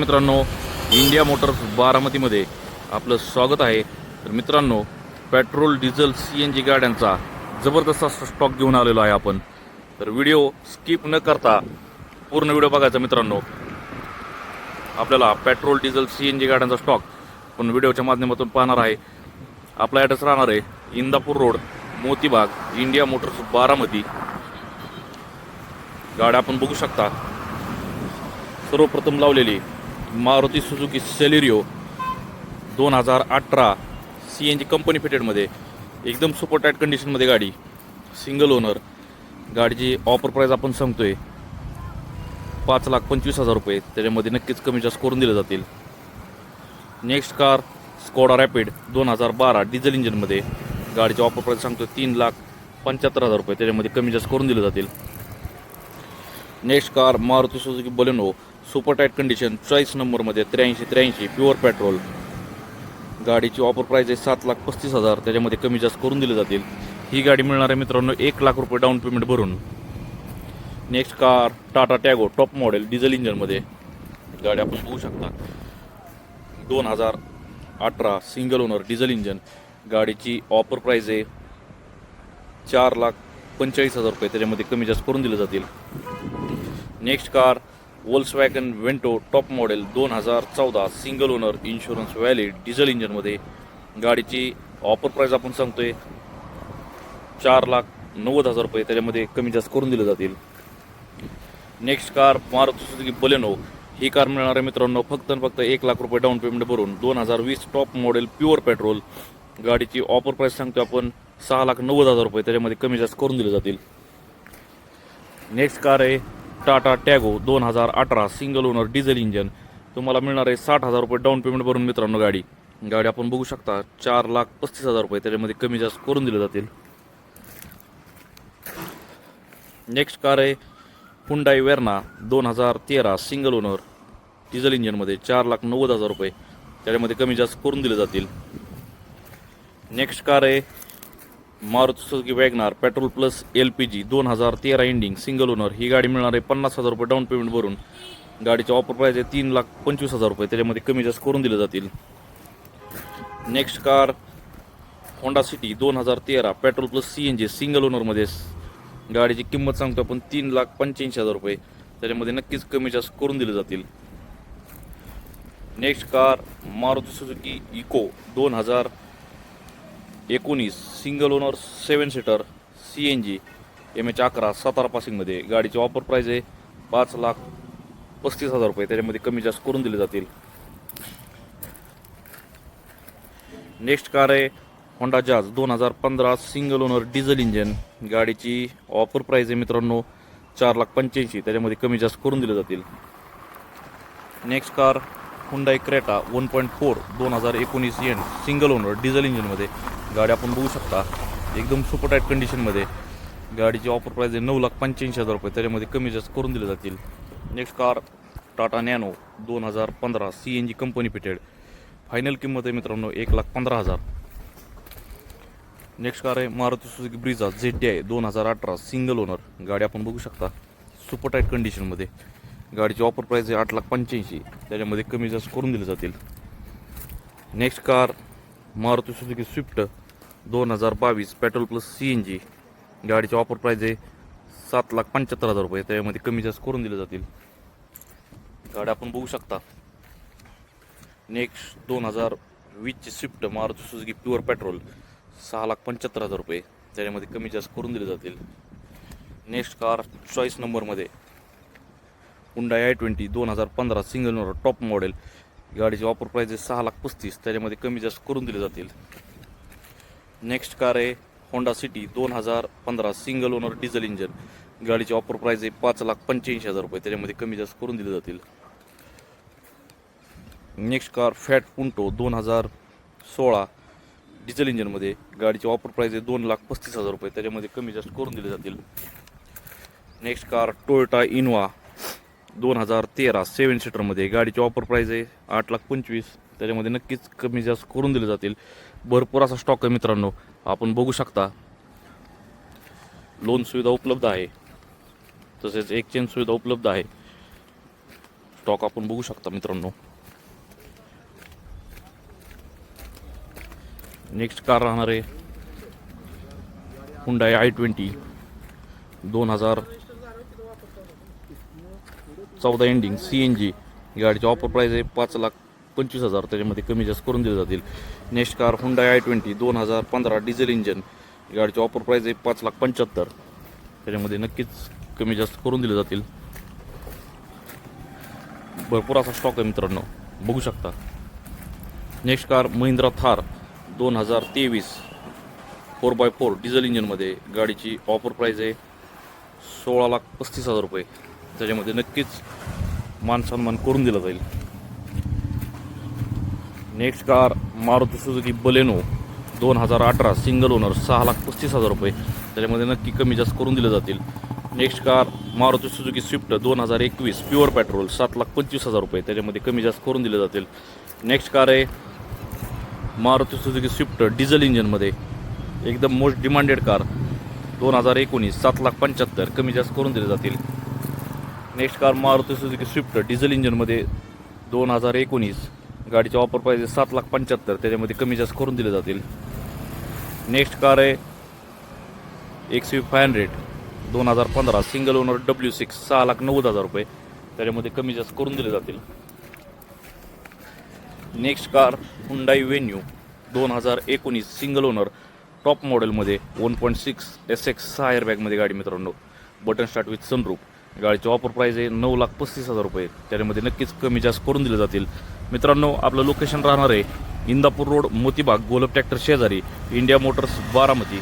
मित्रांनो India Motors बारामतीमध्ये आपलं स्वागत आहे. तर मित्रांनो petrol diesel C N G गाड्यांचा जबरदस्त स्टॉक घेऊन आलेलो आहे आपण. तर व्हिडिओ स्किप न करता पूर्ण व्हिडिओ बघायचा मित्रांनो. आपल्याला petrol diesel C N G गाड्यांचा स्टॉक पण व्हिडिओच्या माध्यमातून पाहणार आहे. आपला ॲड्रेस राहणार आहे Indapur road Motibag India Motors Baramati. गाड्या आपण बघू शकता. सर्वप्रथम लावलेली मारुती सुझुकी सेलेरिओ दोन हजार अठरा सी एन जी कंपनी फिटेडमध्ये एकदम सुपर टाईट कंडिशनमध्ये गाडी सिंगल ओनर. गाडीची ऑफर प्राईज आपण सांगतो आहे पाच लाख पंचवीस हजार रुपये. त्याच्यामध्ये नक्कीच कमी जास्त करून दिले जातील. नेक्स्ट कार स्कोडा रॅपिड दोन हजार बारा डिझेल इंजिनमध्ये गाडीची ऑफर प्राईज सांगतो तीन लाख पंच्याहत्तर हजार रुपये. त्याच्यामध्ये कमी जास्त करून दिले जातील. Next car Maruti Suzuki Baleno super tight condition choice नंबरमध्ये त्र्याऐंशी त्र्याऐंशी प्युअर पेट्रोल गाडीची ऑफर प्राईस आहे सात लाख पस्तीस हजार त्याच्यामध्ये कमी जास्त करून दिले जातील. ही गाडी मिळणार आहे मित्रांनो एक लाख रुपये डाऊन पेमेंट भरून. Next car Tata Tiago top model diesel इंजनमध्ये गाडी आपण बघू शकता. दोन हजार अठरा सिंगल ओनर डिझेल इंजन गाडीची ऑफर प्राईस आहे चार लाख पंचेचाळीस हजार रुपये त्याच्यामध्ये कमी जास्त करून दिले जातील. Next car Volkswagen Vento top model दोन हजार चौदा single owner insurance valid diesel इंजनमध्ये गाडीची ऑफर प्राईस आपण सांगतोय. चार लाख नव्वद हजार रुपये त्याच्यामध्ये कमी जास्त करून दिले जातील. Next car Maruti Suzuki Baleno ही कार मिळणार आहे मित्रांनो फक्त आणि फक्त एक लाख रुपये डाऊन पेमेंट भरून दोन हजार वीस टॉप मॉडेल प्युअर पेट्रोल गाडीची ऑफर प्राईस सांगतो आपण. सहा लाख नव्वद हजार रुपये त्याच्यामध्ये कमी जास्त करून दिले जातील. नेक्स्ट कार आहे टाटा टॅगो दोन हजार अठरा सिंगल ओनर डिझेल इंजन. तुम्हाला मिळणार आहे साठ हजार रुपये डाऊन पेमेंट भरून मित्रांनो गाडी. गाडी आपण बघू शकता चार लाख पस्तीस हजार रुपये त्याच्यामध्ये कमी जास्त करून दिले जातील. नेक्स्ट कार आहे हुंडाई वेर्ना दोन हजार तेरा सिंगल ओनर डिझेल इंजनमध्ये चार लाख नव्वद हजार रुपये त्याच्यामध्ये कमी जास्त करून दिले जातील. नेक्स्ट कार आहे Maruti Suzuki WagonR petrol plus L P G दोन हजार तेरा इंडिंग सिंगल ओनर ही गाडी मिळणार आहे पन्नास हजार रुपये डाऊन पेमेंट भरून गाडीचे ऑफर प्राईज आहे तीन लाख पंचवीस हजार रुपये त्याच्यामध्ये कमी जास्त करून दिले जातील. नेक्स्ट कार होंडा सिटी दोन हजार तेरा petrol plus C N G single ओनरमध्ये गाडीची किंमत सांगतो आपण तीन लाख पंच्याऐंशी हजार रुपये. त्याच्यामध्ये नक्कीच कमी जास्त करून दिले जातील. Next car Maruti Suzuki Eeco दोन हजार एकोणीस single owner seven seater C N G M H अकरा सातारा पासिंगमध्ये गाडीची ऑफर प्राईज आहे. पाच लाख पस्तीस हजार रुपये. त्याच्यामध्ये कमी जास्त करून दिले जातील. नेक्स्ट कार आहे होंडा जाज दोन हजार पंधरा सिंगल ओनर डिझेल इंजन गाडीची ऑफर प्राईज आहे मित्रांनो चार लाख पंच्याऐंशी. त्याच्यामध्ये कमी जास्त करून दिले जातील. Next car Hyundai Creta one point four दोन हजार एकोणीस एन सिंगल ओनर डिझेल इंजिनमध्ये गाडी आपण बघू शकता एकदम सुपर टाईट कंडिशनमध्ये गाडीची ऑफर प्राईज आहे नऊ लाख पंच्याऐंशी हजार रुपये त्याच्यामध्ये कमी जास्त करून दिले जातील. नेक्स्ट कार टाटा नॅनो दोन हजार पंधरा C N G company fitted final किंमत आहे मित्रांनो एक लाख पंधरा हजार. नेक्स्ट कार आहे Maruti Suzuki Brezza Z D I दोन हजार अठरा सिंगल ओनर गाडी आपण बघू शकता सुपर टाईट कंडिशनमध्ये गाडीची ऑफर प्राईस आहे आठ लाख पंच्याऐंशी. त्याच्यामध्ये कमी जास्त करून दिले जातील. Next car Maruti Suzuki Swift दोन हजार बावीस petrol plus C N G गाडीची ऑफर प्राईस आहे सात लाख पंच्याहत्तर हजार रुपये. त्याच्यामध्ये कमी जास्त करून दिले जातील. गाडी आपण बघू शकता. नेक्स्ट दोन हजार वीसची Swift Maruti Suzuki pure petrol सहा लाख पंच्याहत्तर हजार रुपये. त्याच्यामध्ये कमी जास्त करून दिले जातील. नेक्स्ट कार चॉईस नंबरमध्ये हुंडा आय ट्वेंटी दोन हजार पंधरा सिंगल ओनर टॉप मॉडेल गाडीची ऑफर प्राईस आहे सहा लाख पस्तीस. त्याच्यामध्ये कमी जास्त करून दिले जातील. नेक्स्ट कार आहे होंडा सिटी दोन हजार पंधरा सिंगल ओनर डिझेल इंजन गाडीची ऑफर प्राईज आहे पाच लाख पंच्याऐंशी हजार रुपये. त्याच्यामध्ये कमी जास्त करून दिले जातील. नेक्स्ट कार फॅट पुंटो दोन हजार सोळा डिझेल इंजनमध्ये गाडीची ऑफर प्राईज आहे दोन लाख पस्तीस हजार रुपये. त्याच्यामध्ये कमी जास्त करून दिले जातील. नेक्स्ट कार टोयोटा इनोवा दोन हजार तेरा सेवन सीटरमध्ये गाडीची ऑफर प्राईज आहे आठ लाख पंचवीस. त्याच्यामध्ये नक्कीच कमी जास्त करून दिले जातील. भरपूर असा स्टॉक आहे मित्रांनो. आपण बघू शकता लोन सुविधा उपलब्ध आहे. तसेच एक्सचेंज सुविधा उपलब्ध आहे. स्टॉक आपण बघू शकता मित्रांनो. नेक्स्ट कार राहणार आहे हुंडाई आय ट्वेंटी दोन हजार चौदा एंडिंग सी एन जी गाडीची ऑफर प्राईस आहे पाच लाख पंचवीस हजार. त्याच्यामध्ये कमी जास्त करून दिले जातील. Next car Hyundai I twenty दोन हजार पंधरा डिझेल इंजन गाडीची ऑफर प्राईस आहे पाच लाख पंच्याहत्तर. त्याच्यामध्ये नक्कीच कमी जास्त करून दिले जातील. भरपूर असा स्टॉक आहे मित्रांनो. बघू शकता. नेक्स्ट कार महिंद्रा थार दोन हजार तेवीस. फोर बाय फोर डिझेल इंजनमध्ये गाडीची ऑफर प्राईज आहे सोळा लाख पस्तीस हजार रुपये. त्याच्यामध्ये नक्कीच मानसन्मान करून दिला जाईल. Next car Maruti Suzuki Baleno दोन हजार अठरा सिंगल ओनर सहा लाख पस्तीस हजार रुपये. त्याच्यामध्ये नक्की कमी जास्त करून दिले जातील. Next car Maruti Suzuki Swift दोन हजार एकवीस प्युअर पेट्रोल सात लाख पंचवीस हजार रुपये. त्याच्यामध्ये कमी जास्त करून दिले जातील. नेक्स्ट कार आहे मारुती सुझुकी स्विफ्ट डिझेल इंजनमध्ये एकदम मोस्ट डिमांडेड कार दोन हजार एकोणीस सात लाख पंच्याहत्तर कमी जास्त करून दिले जातील. Next car Maruti Suzuki Swift diesel इंजनमध्ये दोन हजार एकोणीस. गाडीचा वापर पाहिजे सात लाख पंच्याहत्तर. त्याच्यामध्ये कमी जास्त करून दिले जातील. नेक्स्ट कार आहे एक्स व्ही फाय हंड्रेड दोन हजार पंधरा. सिंगल ओनर डब्ल्यू सिक्स सहा लाख नव्वद हजार रुपये. त्याच्यामध्ये कमी जास्त करून दिले जातील. नेक्स्ट कार हुंडाई वेन्यू दोन हजार एकोणीस. सिंगल ओनर टॉप मॉडेलमध्ये one point six S X सहा एअरबॅगमध्ये गाडी मित्रांनो. बटन स्टार्ट विथ सनरूप गाडीचे ऑफर प्राईस आहे नऊ लाख पस्तीस हजार रुपये. त्याच्यामध्ये नक्कीच कमी जास्त करून दिले जातील. मित्रांनो आपलं लोकेशन राहणार आहे इंदापूर रोड मोतीबाग गोलब ट्रॅक्टर शेजारी इंडिया मोटर्स बारामती.